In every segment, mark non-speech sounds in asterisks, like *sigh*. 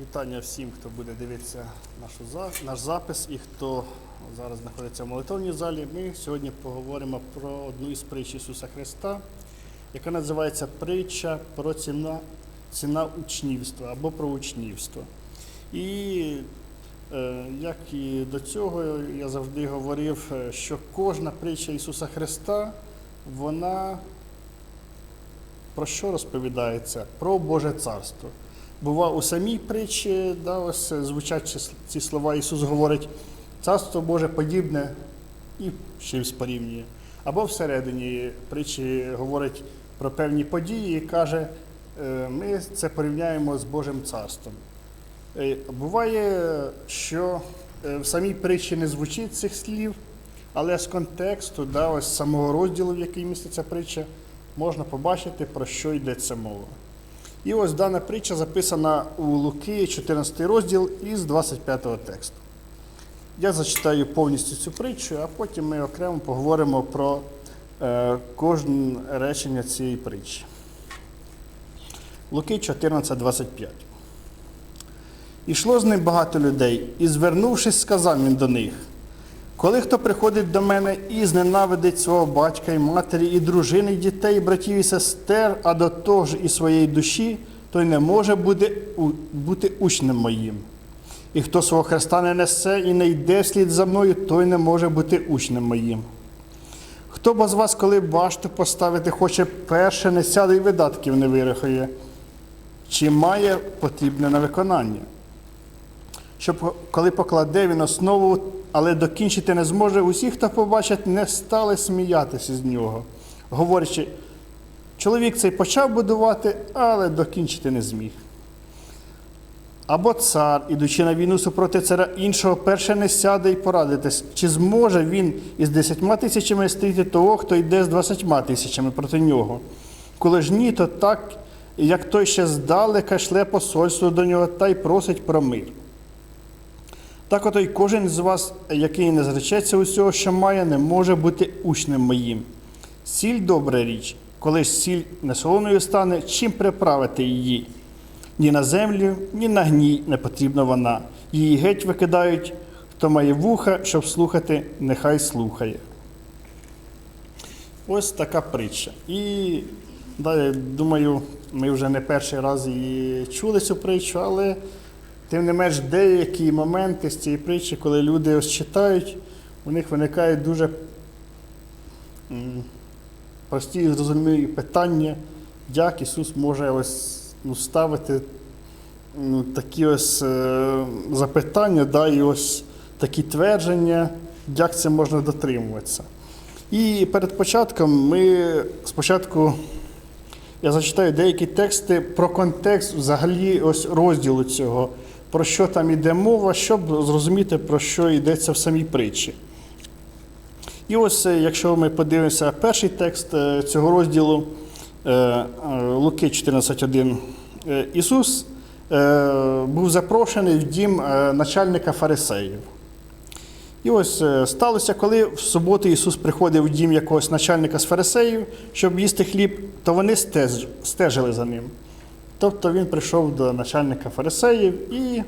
Вітання всім, хто буде дивитися нашу, наш запис і хто зараз знаходиться в молитовній залі. Ми сьогодні поговоримо про одну із притч Ісуса Христа, яка називається притча про ціна, ціна учнівства або про учнівство. І е, як і до цього, я завжди говорив, е, що кожна притча Ісуса Христа, вона про що розповідається? Про Боже Царство. Бува у самій притчі, да, ось звучать ці- слова, Ісус говорить, Царство Боже подібне і чимсь порівнює. Або всередині притчі говорить про певні події і каже, е, ми це порівняємо з Божим царством. Е, Буває, що е, в самій притчі не звучить цих слів, але з контексту, да, ось самого розділу, в який міститься притча, можна побачити, про що йдеться мова. І ось дана притча записана у Луки, 14 розділ із 25 тексту. Я зачитаю повністю цю притчу, а потім ми окремо поговоримо про е, кожне речення цієї притчі. Луки 14, 25. Ішло з ним багато людей, і, звернувшись, сказав він до них: коли хто приходить до мене і зненавидить свого батька і матері, і дружини, і дітей, і братів і сестер, а до того ж і своєї душі, той не може бути, бути учнем моїм. І хто свого Христа не несе і не йде вслід за мною, той не може бути учнем моїм. Хто б з вас, коли башту поставити хоче перше, не сяде і видатків не вирахує, чи має потрібне на виконання? щоб коли покладе він основу, але докінчити не зможе, усі, хто побачать, не стали сміятися з нього, говорячи, чоловік цей почав будувати, але докінчити не зміг. Або цар, ідучи на війну супроти царя іншого, перше не сяде і порадитись, чи зможе він із десятьма тисячами стріти того, хто йде з двадцятьма тисячами проти нього. Коли ж ні, то так, як той ще здалека шле посольство до нього та й просить про мир. Так ото й кожен з вас, який не зречеться усього, що має, не може бути учнем моїм. Сіль добра річ, коли ж сіль не солоною стане, чим приправити її? Ні на землю, ні на гній не потрібна вона. Її геть викидають, хто має вуха, щоб слухати, нехай слухає. Ось така притча. І да, думаю, ми вже не перший раз її чули цю притчу, але тим не менш деякі моменти з цієї притчі, коли люди ось читають, у них виникають дуже прості і зрозумілі питання, як Ісус може ось ну, ставити ну, такі ось е, запитання, да, і ось такі твердження, як це можна дотримуватися. І перед початком ми спочатку я зачитаю деякі тексти про контекст взагалі ось розділу цього, про що там іде мова, щоб зрозуміти, про що йдеться в самій притчі. І ось, е, якщо ми подивимося перший текст е, цього розділу е, Луки 14.1, е, Ісус був запрошений в дім начальника фарисеїв. І ось сталося, коли в суботу Ісус приходив в дім якогось начальника з фарисеїв, щоб їсти хліб, то вони стежили за ним. Тобто він прийшов до начальника фарисеїв, і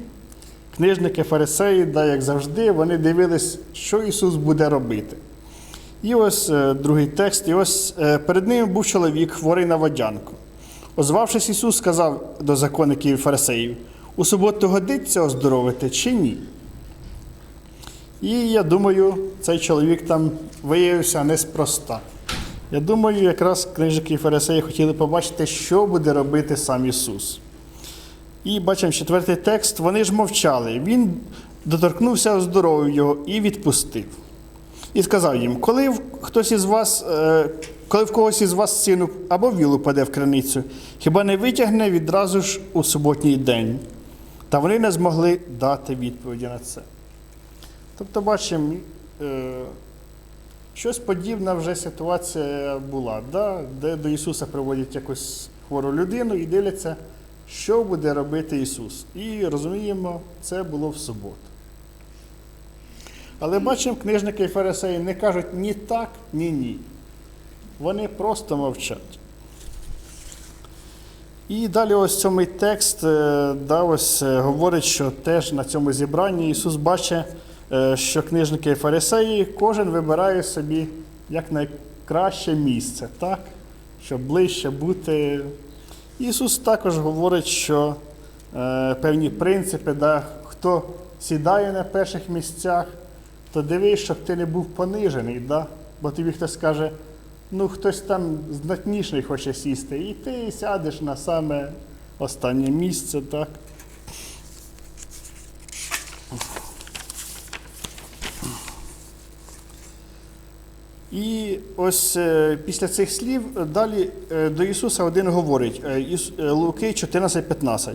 книжники фарисеї, да, як завжди, вони дивились, що Ісус буде робити. І ось е, другий текст. І ось е, перед ним був чоловік, хворий на водянку. Озвавшись, Ісус сказав до законників і фарисеїв: у суботу годиться оздоровити чи ні? І я думаю, цей чоловік там виявився неспроста. Я думаю, якраз книжники і фарисеї хотіли побачити, що буде робити сам Ісус. І бачимо четвертий текст: вони ж мовчали. Він доторкнувся, оздоровив його і відпустив. І сказав їм: коли хтось із вас, е, коли в когось із вас сину або віл упаде в криницю, хіба не витягне відразу ж у суботній день? Та вони не змогли дати відповіді на це. Тобто, бачимо, е, щось подібна вже ситуація була, да? де до Ісуса приводять якусь хвору людину і дивляться, що буде робити Ісус. І розуміємо, це було в суботу. Але бачимо, книжники і фарисеї не кажуть ні так, ні ні. Вони просто мовчать. І далі ось цьомий текст е, да, ось, е, говорить, що теж на цьому зібранні Ісус бачить, що книжники і фарисеї кожен вибирає собі як найкраще місце, так? щоб ближче бути. Ісус також говорить, що е, певні принципи, да, хто сідає на перших місцях, то дивись, щоб ти не був понижений, да? бо тобі хтось скаже, ну хтось там знатніший хоче сісти, і ти сядеш на саме останнє місце, так? І ось е, після цих слів е, далі е, до Ісуса один говорить, Луки 14,15.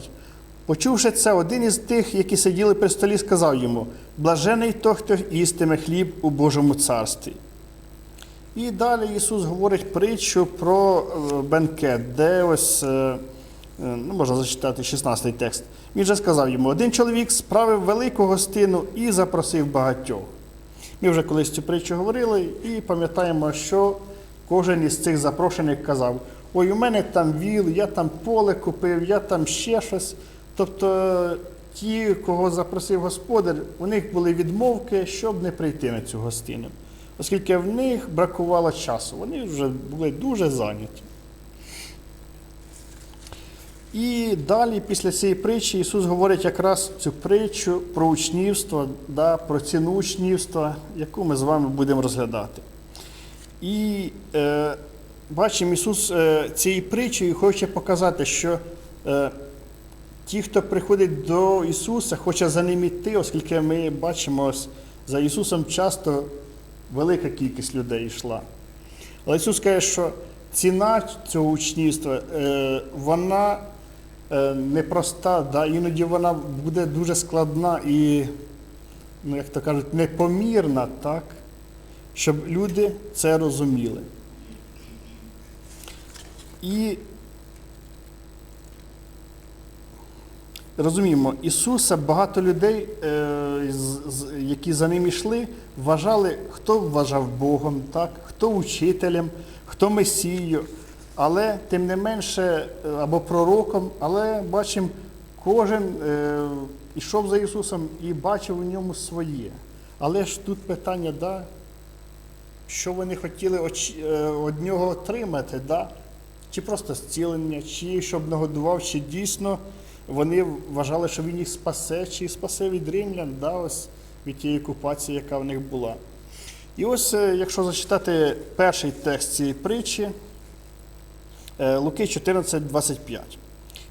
Почувши це, один із тих, які сиділи при столі, сказав йому: Блажений той, хто їстиме хліб у Божому царстві. І далі Ісус говорить притчу про бенкет, де ось, ну, можна зачитати 16 текст. Він же сказав йому: один чоловік справив велику гостину і запросив багатьох. Ми вже колись цю притчу говорили і пам'ятаємо, що кожен із цих запрошених казав: Ой, у мене там віл, я там поле купив, я там ще щось. Тобто ті, кого запросив господар, у них були відмовки, щоб не прийти на цю гостину, оскільки в них бракувало часу. Вони вже були дуже зайняті. І далі, після цієї притчі, Ісус говорить якраз цю притчу про учнівство, да, про ціну учнівства, яку ми з вами будемо розглядати. І е, бачимо, Ісус е, цією притчею хоче показати, що е, ті, хто приходить до Ісуса, хоче за ним йти, оскільки ми бачимо, за Ісусом часто велика кількість людей йшла. Але Ісус каже, що ціна цього учнівства, е, вона непроста, да? іноді вона буде дуже складна і, ну, як то кажуть, непомірна, так? щоб люди це розуміли. І розуміємо, Ісуса багато людей, е, які за ним йшли, вважали, хто вважав Богом, так? хто учителем, хто Месією, але тим не менше, е, або пророком, але бачимо, кожен е, йшов за Ісусом і бачив у ньому своє. Але ж тут питання, да, що вони хотіли оч- е, від нього отримати, да? чи просто зцілення, чи щоб нагодував, чи дійсно вони вважали, що він їх спасе, чи спасе від римлян, да, ось від тієї окупації, яка в них була. І ось, е, якщо зачитати перший текст цієї притчі, е, Луки 14, 25.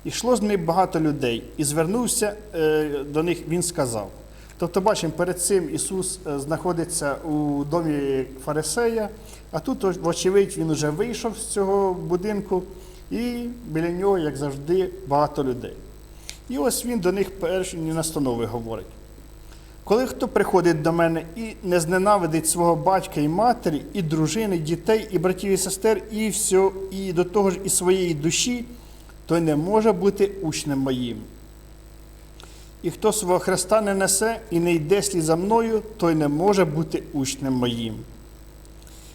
Ішло з них багато людей, і звернувся е, до них, він сказав. Тобто, бачимо, перед цим Ісус е, знаходиться у домі фарисея, а тут, вочевидь, він вже вийшов з цього будинку, і біля нього, як завжди, багато людей. І ось він до них перші настанови говорить. Коли хто приходить до мене і не зненавидить свого батька і матері, і дружини, дітей, і братів і сестер, і все, і до того ж і своєї душі, той не може бути учнем моїм. І хто свого Христа не несе і не йде слід за мною, той не може бути учнем моїм.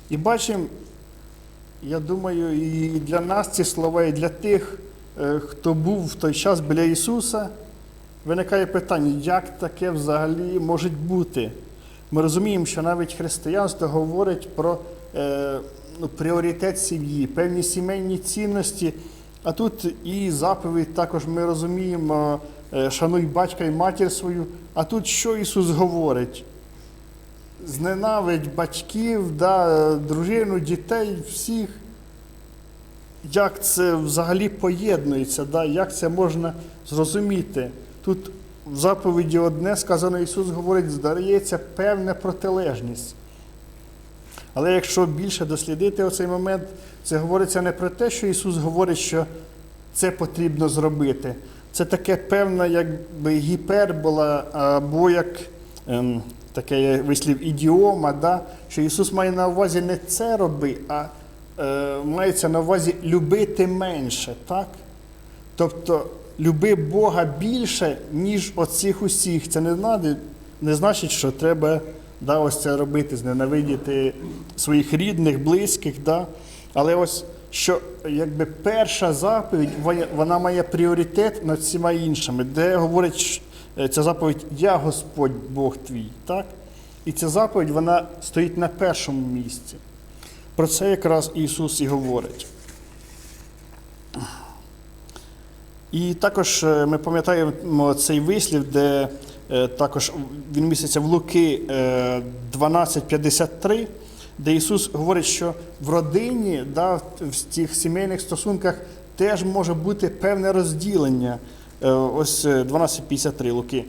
І бачимо, я думаю, і для нас ці слова, і для тих, е, хто був в той час біля Ісуса, виникає питання, як таке взагалі може бути? Ми розуміємо, що навіть християнство говорить про е, ну, пріоритет сім'ї, певні сімейні цінності. А тут і заповідь також ми розуміємо, е, шануй батька і матір свою. А тут що Ісус говорить? Зненавидь батьків, да, дружину, дітей, всіх. Як це взагалі поєднується, да? як це можна зрозуміти? Тут в заповіді одне сказано, Ісус говорить, здається, певна протилежність. Але якщо більше дослідити оцей момент, це говориться не про те, що Ісус говорить, що це потрібно зробити. Це таке певна, якби гіпербола, або як ем, таке вислів ідіома, да? що Ісус має на увазі не це роби, а е, мається на увазі любити менше. так? Тобто люби Бога більше, ніж оцих усіх. Це не, надо, не значить, що треба да, ось це робити, зненавидіти своїх рідних, близьких. Да? Але ось що якби перша заповідь вона має пріоритет над всіма іншими, де говорить е, ця заповідь Я Господь Бог твій. Так? І ця заповідь вона стоїть на першому місці. Про це якраз Ісус і говорить. І також е, ми пам'ятаємо цей вислів, де е, також він міститься в Луки е, 12.53, де Ісус говорить, що в родині, да, в цих сімейних стосунках теж може бути певне розділення. Е, Ось е, 12.53 Луки.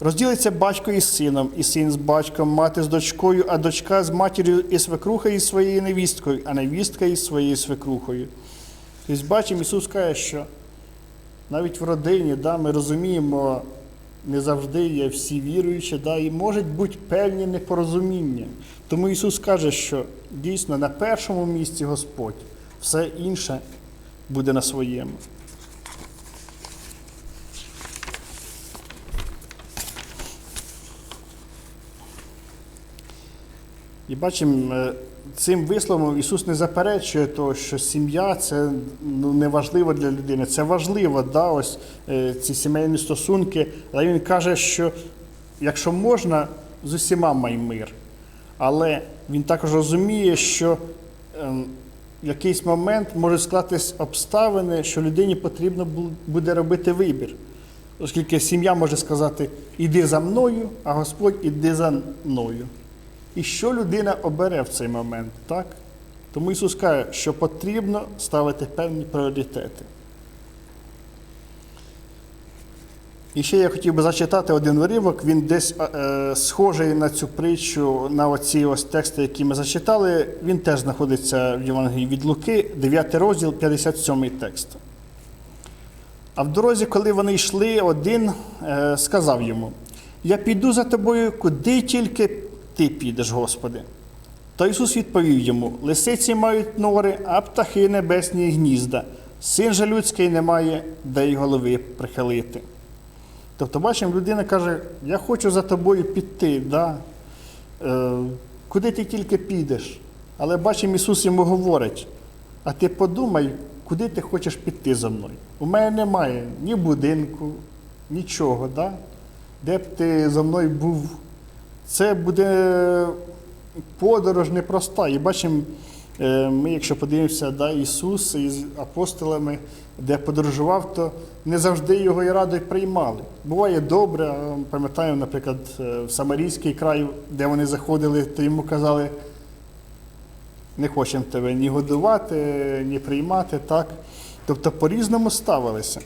Розділиться батько із сином, і син з батьком, мати з дочкою, а дочка з матір'ю і свекрухою із своєю невісткою, а невістка із своєю свекрухою. Тобто, бачимо, Ісус каже, що навіть в родині да, ми розуміємо, не завжди є всі віруючі, да, і можуть бути певні непорозуміння. Тому Ісус каже, що дійсно на першому місці Господь, все інше буде на своєму. І бачимо, е, цим висловом Ісус не заперечує того, що сім'я це ну, не важливо для людини. Це важливо, да, ось е, ці сімейні стосунки. Але Він каже, що якщо можна, з усіма май мир. Але він також розуміє, що ем, в якийсь момент можуть склатись обставини, що людині потрібно буде робити вибір. Оскільки сім'я може сказати, іди за мною, а Господь іди за мною. І що людина обере в цей момент, так? Тому Ісус каже, що потрібно ставити певні пріоритети. І ще я хотів би зачитати один уривок, він десь е, схожий на цю притчу, на оці ось тексти, які ми зачитали. Він теж знаходиться в Євангелії від Луки, 9 розділ, 57 текст. А в дорозі, коли вони йшли, один е, сказав йому: Я піду за тобою, куди тільки ти підеш, Господи. То Ісус відповів йому: Лисиці мають нори, а птахи небесні гнізда. Син же людський не має, де й голови прихилити. Тобто, бачимо, людина каже, я хочу за тобою піти, да? е, куди ти тільки підеш. Але бачимо, Ісус йому говорить, а ти подумай, куди ти хочеш піти за мною. У мене немає ні будинку, нічого, да? де б ти за мною був. Це буде подорож непроста. І бачимо, е, ми, якщо подивимося, да, Ісус із апостолами, де подорожував, то не завжди його і радо приймали. Буває добре, пам'ятаю, наприклад, е, в Самарійський край, де вони заходили, то йому казали, не хочемо тебе ні годувати, ні приймати, так? Тобто по-різному ставилися.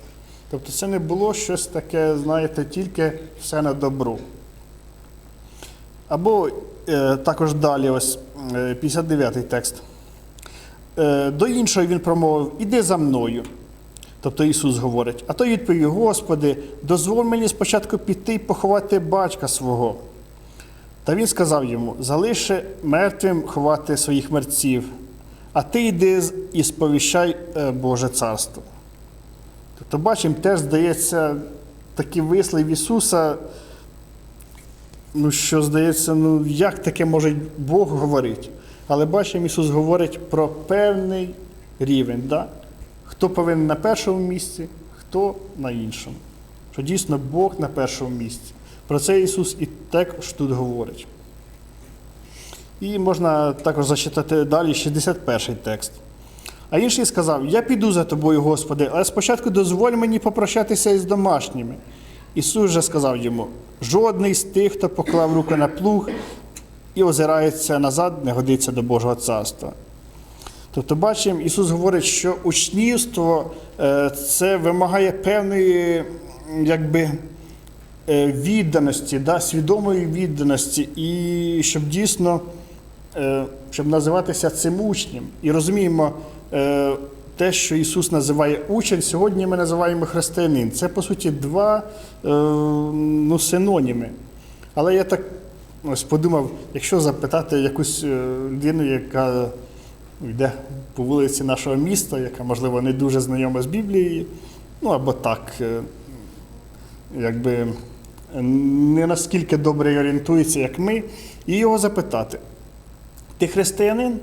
Тобто це не було щось таке, знаєте, тільки все на добро. Або е, також далі, ось е, 59-й текст. Е, до іншого він промовив: Іди за мною. Тобто Ісус говорить, а той відповів: Господи, дозволь мені спочатку піти і поховати батька свого. Та він сказав йому: залиши мертвим ховати своїх мерців, а ти йди і сповіщай е, Боже царство. Тобто, бачимо, теж здається, такий вислів Ісуса, ну що здається, ну як таке може Бог говорити? Але бачимо, Ісус говорить про певний рівень, да? хто повинен на першому місці, хто на іншому. Що дійсно Бог на першому місці. Про це Ісус і також тут говорить. І можна також зачитати далі 61 текст. А інший сказав: Я піду за тобою, Господи, але спочатку дозволь мені попрощатися із домашніми. Ісус же сказав йому: жодний з тих, хто поклав руку на плуг і озирається назад, не годиться до Божого царства. Тобто, бачимо, Ісус говорить, що учнівство е, це вимагає певної якби, е, відданості, да, свідомої відданості, і щоб дійсно е, щоб називатися цим учнем. І розуміємо, те, що Ісус називає учень, сьогодні ми називаємо християнин. Це, по суті, два е, ну, синоніми. Але я так ось подумав, якщо запитати якусь е, людину, яка йде по вулиці нашого міста, яка, можливо, не дуже знайома з Біблією, ну або так, е, якби не наскільки добре орієнтується, як ми, і його запитати: ти християнин?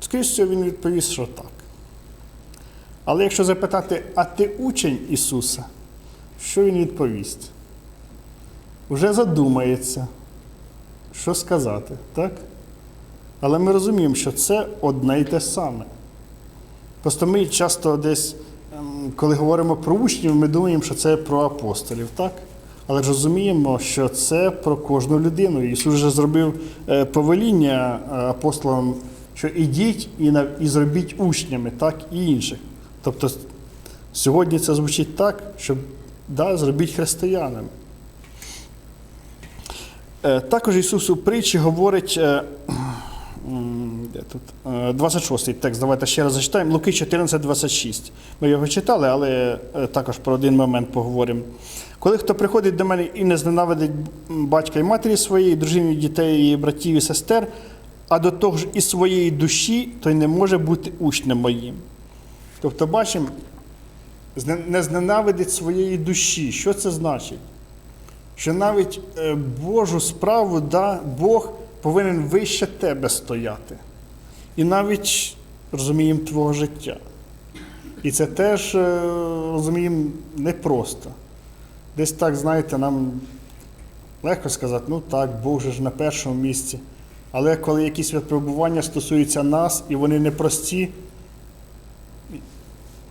Скоріше він відповість, що так. Але якщо запитати, а ти учень Ісуса, що він відповість? Уже задумається, що сказати, так? Але ми розуміємо, що це одне й те саме. Просто ми часто десь, ем, коли говоримо про учнів, ми думаємо, що це про апостолів, так? Але ж розуміємо, що це про кожну людину. Ісус вже зробив е, повеління е, апостолам, що ідіть і зробіть учнями, так, і інших. Тобто сьогодні це звучить так, що да, зробіть християнами. Е, Також Ісус у притчі говорить, е, де тут? Е, 26 текст, давайте ще раз зачитаємо. Луки 14, 26. Ми його читали, але е, також про один момент поговоримо. Коли хто приходить до мене і не зненавидить батька і матері своєї, дружини, дітей, і братів і сестер, а до того ж і своєї душі, той не може бути учнем моїм. Тобто, бачимо, не зненавидить своєї душі. Що це значить? що навіть е, Божу справу да, Бог повинен вище тебе стояти. І навіть розуміємо твого життя. І це теж е, розуміємо непросто. Десь так, знаєте, нам легко сказати, ну так, Бог же ж на першому місці. Але коли якісь випробування стосуються нас і вони непрості,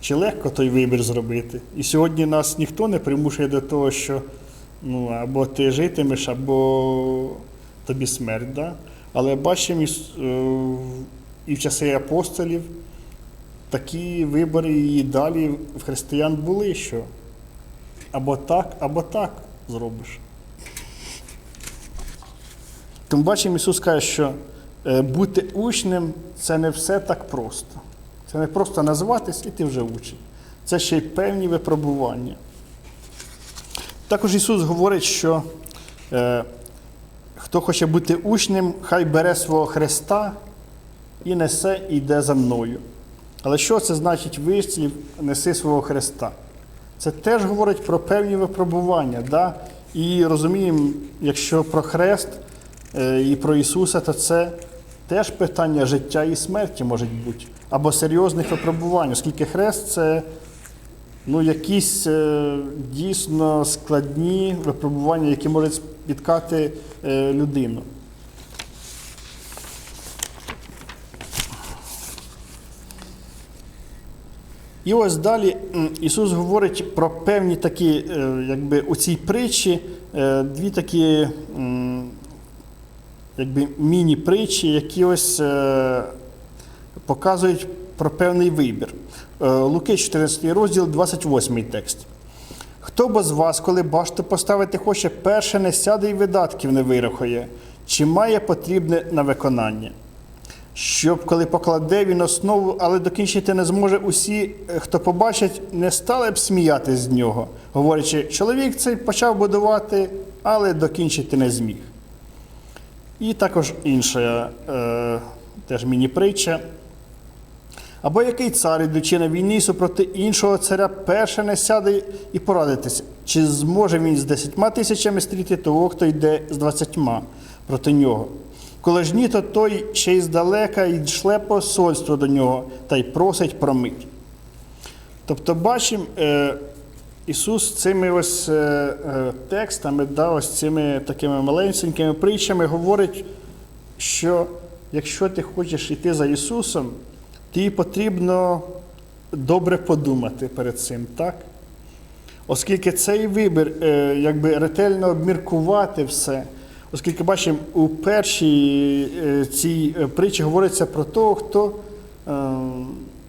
чи легко той вибір зробити? І сьогодні нас ніхто не примушує до того, що ну, або ти житимеш, або тобі смерть. Да? Але бачимо і, е, в часи апостолів такі вибори і далі в християн були, що або так, або так зробиш. Тому бачимо, Ісус каже, що е, бути учнем це не все так просто. Це не просто назватись і ти вже учень. Це ще й певні випробування. Також Ісус говорить, що е, хто хоче бути учнем, хай бере свого Христа і несе і йде за мною. Але що це значить вислів неси свого Христа? Це теж говорить про певні випробування. Да? І розуміємо, якщо про хрест е, і про Ісуса, то це теж питання життя і смерті можуть бути, або серйозних випробувань, оскільки хрест це ну, якісь е, дійсно складні випробування, які можуть спіткати е, людину. І ось далі Ісус говорить про певні такі, е, якби у цій притчі, е, дві такі м, якби, міні-притчі, які ось е, показують про певний вибір. Е, Луки 14 розділ, 28 текст. Хто бо з вас, коли башту поставити хоче, перше не сяде і видатків не вирахує, чи має потрібне на виконання? Щоб коли покладе він основу, але докінчити не зможе усі, е, хто побачить, не стали б сміятись з нього, говорячи, чоловік цей почав будувати, але докінчити не зміг. І також інша е, теж міні-притча. Або який цар, ідучи на війні супроти іншого царя, перше не сяде і порадитися, чи зможе він з десятьма тисячами стріти того, хто йде з двадцятьма проти нього. Коли ж ні, то той ще й здалека й шле посольство до нього та й просить про мир. Тобто, бачимо, е, Ісус цими ось е, е, текстами, да, ось цими такими маленькими притчами говорить, що якщо ти хочеш йти за Ісусом, тобі потрібно добре подумати перед цим, так? Оскільки цей вибір, е, якби ретельно обміркувати все, оскільки бачимо, у першій цій притчі говориться про того, хто е,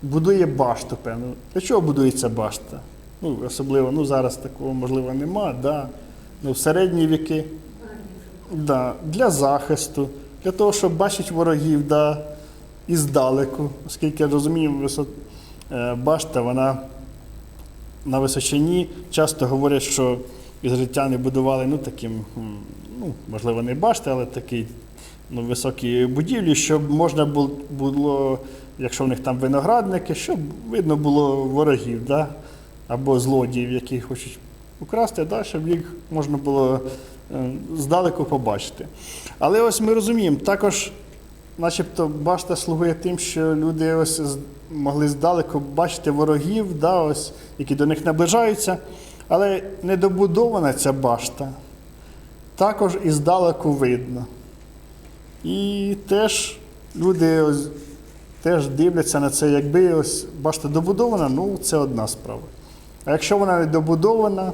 будує башту, певно. Для чого будується башта? Ну, особливо, ну зараз такого можливо нема, да. ну, в середні віки. Да, для захисту, для того, щоб бачити ворогів да, і здалеку, оскільки я розумію, висот, е, башта, вона на височині часто говорять, що ізраїльтяни будували ну, таким, ну, можливо, не башти, але такі ну, високі будівлі, щоб можна було, якщо в них там виноградники, щоб видно було ворогів, да? Або злодіїв, які хочуть украсти, да? щоб їх можна було е, здалеку побачити. Але ось ми розуміємо, також, начебто, башта слугує тим, що люди ось могли здалеку бачити ворогів, да, ось, які до них наближаються. Але недобудована ця башта також і здалеку видно. І теж люди ось, теж дивляться на це, якби ось башта добудована, ну це одна справа. А якщо вона не добудована,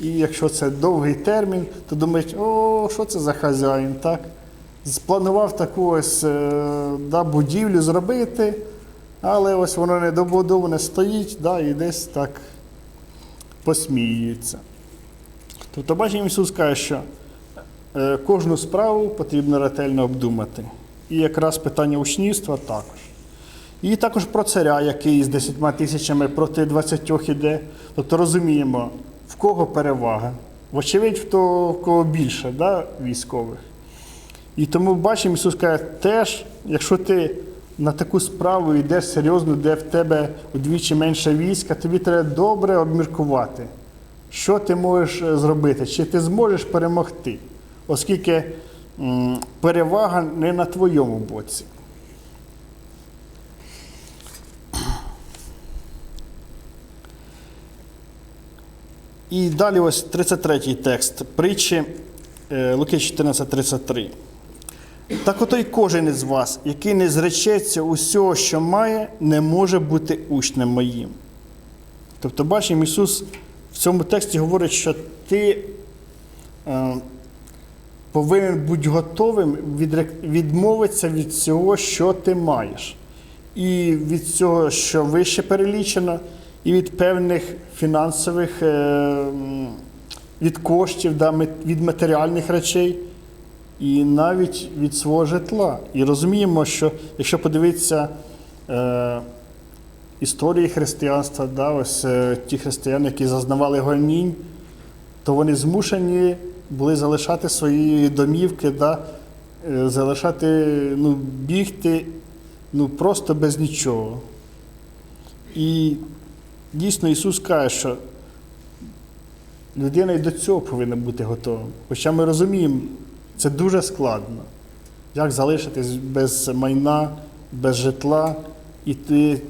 і якщо це довгий термін, то думають, о, що це за хазяїн, так? Спланував таку ось е, да, будівлю зробити, але ось воно не добудоване стоїть, да, і десь так посміюється. Тобто, бачимо, Ісус каже, що е, кожну справу потрібно ретельно обдумати. І якраз питання учнівства також. І також про царя, який з 10 тисячами проти 20 іде. Тобто розуміємо, в кого перевага. Вочевидь, в того, в кого більше да, військових. І тому бачимо, Ісус каже, теж, якщо ти на таку справу йдеш серйозно, де в тебе удвічі менше війська, тобі треба добре обміркувати, що ти можеш е, зробити, чи ти зможеш перемогти, оскільки перевага не на твоєму боці. І далі ось 33-й текст притчі е, Луки 14.33. Так ото й кожен із вас, який не зречеться усього, що має, не може бути учнем моїм. Тобто, бачимо, Ісус в цьому тексті говорить, що ти е, повинен бути готовим відмовитися від всього, що ти маєш. І від цього, що вище перелічено, і від певних фінансових, е, від коштів, від матеріальних речей, і навіть від свого житла. І розуміємо, що якщо подивитися е, історії християнства, да, ось е, ті християни, які зазнавали гонінь, то вони змушені були залишати свої домівки, да, залишати, ну, бігти ну, просто без нічого. І дійсно Ісус каже, що людина і до цього повинна бути готова. Хоча ми розуміємо, це дуже складно. Як залишитись без майна, без житла, іти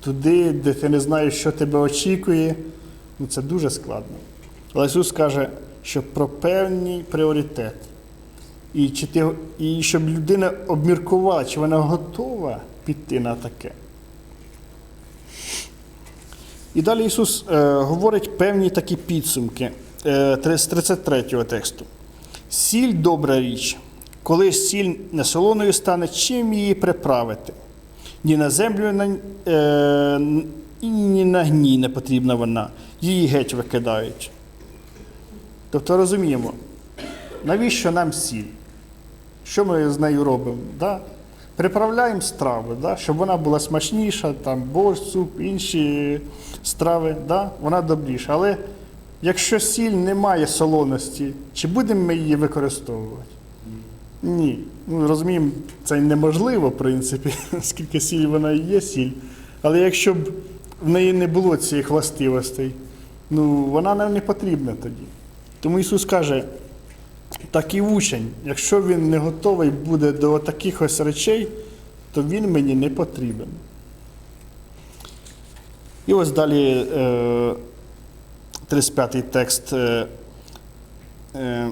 туди, де ти не знаєш, що тебе очікує, ну це дуже складно. Але Ісус каже, що про певні пріоритети. І, і щоб людина обміркувала, чи вона готова піти на таке. І далі Ісус е, говорить певні такі підсумки е, з 33 тексту. Сіль добра річ, коли сіль не солоною стане, чим її приправити? Ні на землю е, і ні на гній не потрібна вона, її геть викидають. Тобто розуміємо, навіщо нам сіль? Що ми з нею робимо? Да? Приправляємо страви, да? щоб вона була смачніша, там борщ, суп, інші страви, да? вона добріша. Але якщо сіль не має солоності, чи будемо ми її використовувати? Ні. Ну, розуміємо, це неможливо, в принципі, *laughs* оскільки сіль вона і є сіль. Але якщо б в неї не було цих властивостей, ну, вона нам не потрібна тоді. Тому Ісус каже, так і учень, якщо він не готовий буде до таких ось речей, то він мені не потрібен. І ось далі е, 35-й текст, е, е,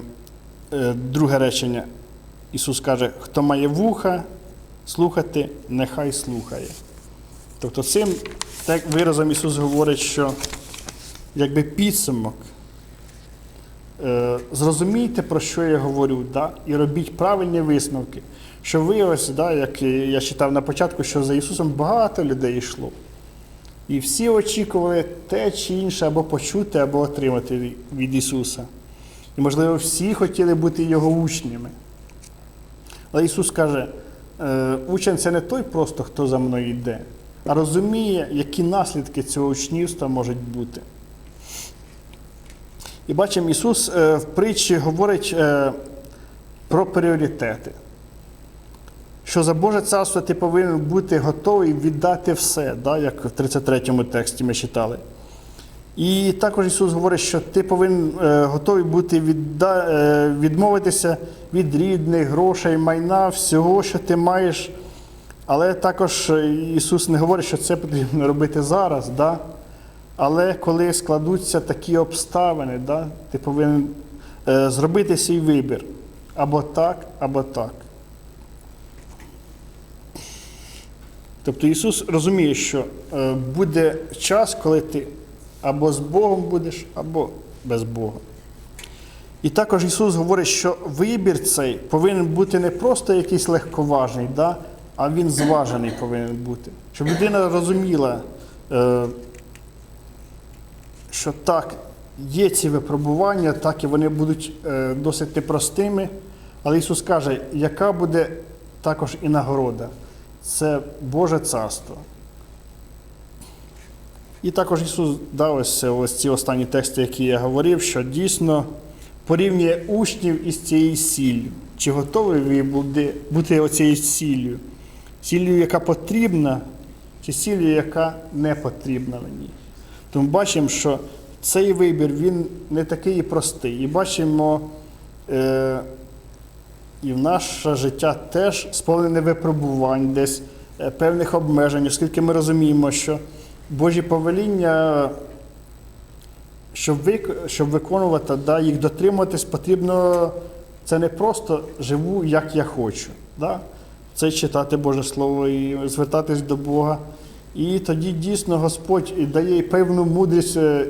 е, друге речення. Ісус каже, хто має вуха слухати, нехай слухає. Тобто цим виразом Ісус говорить, що якби підсумок. Е, Зрозумійте, про що я говорю, да? і робіть правильні висновки. Що ви ось, да, як я читав на початку, що за Ісусом багато людей йшло. І всі очікували те чи інше або почути, або отримати від- від Ісуса. І, можливо, всі хотіли бути Його учнями. Але Ісус каже, е, учень це не той просто, хто за мною йде, а розуміє, які наслідки цього учнівства можуть бути. І бачимо, Ісус е, в притчі говорить е, про пріоритети. Що за Боже царство ти повинен бути готовий віддати все, да, як в 33 тексті ми читали. І також Ісус говорить, що ти повинен е, готовий бути відда, відмовитися від рідних, грошей, майна, всього, що ти маєш, Але також Ісус не говорить, що це потрібно робити зараз, да? Але коли складуться такі обставини, да? ти повинен е, зробити свій вибір або так, або так. Тобто Ісус розуміє, що е, буде час, коли ти або з Богом будеш, або без Бога. І також Ісус говорить, що вибір цей повинен бути не просто якийсь легковажний, да? а він зважений повинен бути. Щоб людина розуміла, е, що так, є ці випробування, так і вони будуть е, досить непростими. Але Ісус каже, яка буде також і нагорода це Боже Царство. І також Ісус дав ось, ось ці останні тексти, які я говорив, що дійсно порівнює учнів із цією сіллю. Чи готові ви бути, бути оцією сіллю? Сіллю, яка потрібна, чи сіллю, яка не потрібна мені? Тому бачимо, що цей вибір він не такий і простий. І бачимо, е, і в наше життя теж сповнене випробувань, десь е, певних обмежень, оскільки ми розуміємо, що Божі повеління, щоб, щоб виконувати, да, їх дотримуватись, потрібно це не просто живу, як я хочу. Да? Це читати Боже Слово і звертатись до Бога. І тоді дійсно Господь дає певну мудрість, е,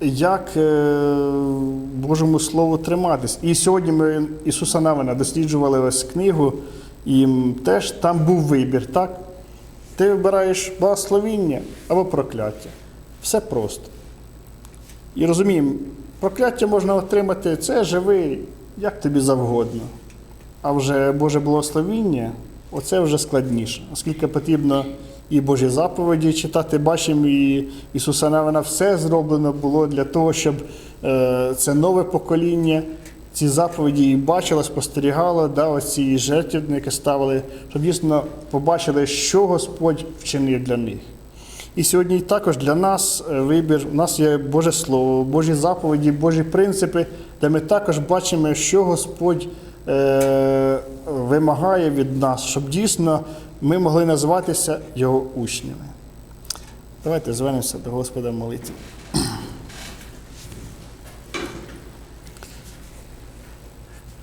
як е, Божому Слову триматись. І сьогодні ми Ісуса Навина досліджували ось книгу, і теж там був вибір, так? Ти вибираєш благословіння або прокляття. Все просто. І розуміємо, прокляття можна отримати, це живий, як тобі завгодно. А вже Боже благословіння, оце вже складніше, оскільки потрібно і Божі заповіді читати. Бачимо, і Ісуса Навина все зроблено було для того, щоб е, це нове покоління ці заповіді і бачило, спостерігало, да, ось ці жертвники ставили, щоб дійсно побачили, що Господь вчинив для них. І сьогодні також для нас е, вибір, у нас є Боже Слово, Божі заповіді, Божі принципи, де ми також бачимо, що Господь е, вимагає від нас, щоб дійсно ми могли називатися Його учнями. Давайте звернемося до Господа в молитві.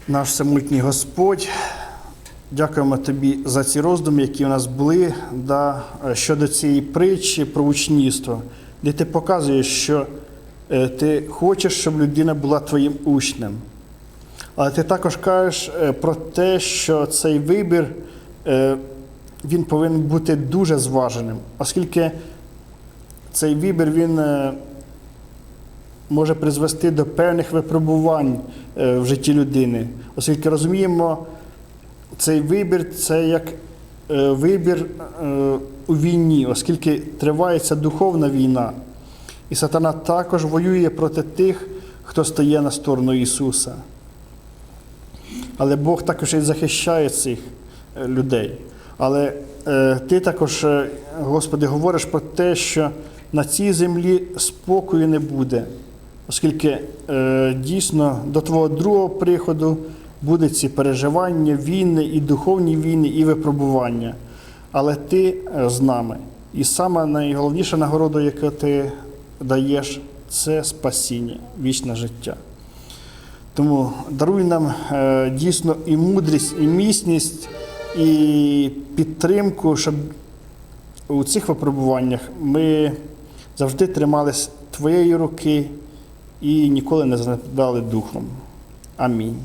Наш самотній Господь, дякуємо Тобі за ці роздуми, які у нас були да, щодо цієї притчі про учнівство, де ти показуєш, що е, ти хочеш, щоб людина була твоїм учнем. Але ти також кажеш е, про те, що цей вибір е, він повинен бути дуже зваженим, оскільки цей вибір він е, може призвести до певних випробувань е, в житті людини, оскільки розуміємо, цей вибір це як е, вибір у війні, оскільки тривається духовна війна. І сатана також воює проти тих, хто стає на сторону Ісуса. Але Бог також і захищає цих людей. Але е, ти також, е, Господи, говориш про те, що на цій землі спокою не буде, оскільки е, дійсно до Твого другого приходу будуть ці переживання, війни, і духовні війни, і випробування. Але ти е, з нами. І саме найголовніша нагорода, яку ти даєш, це спасіння, вічне життя. Тому даруй нам е, дійсно і мудрість, і міцність, і підтримку, щоб у цих випробуваннях ми завжди тримались Твоєї руки і ніколи не занепадали духом. Амінь.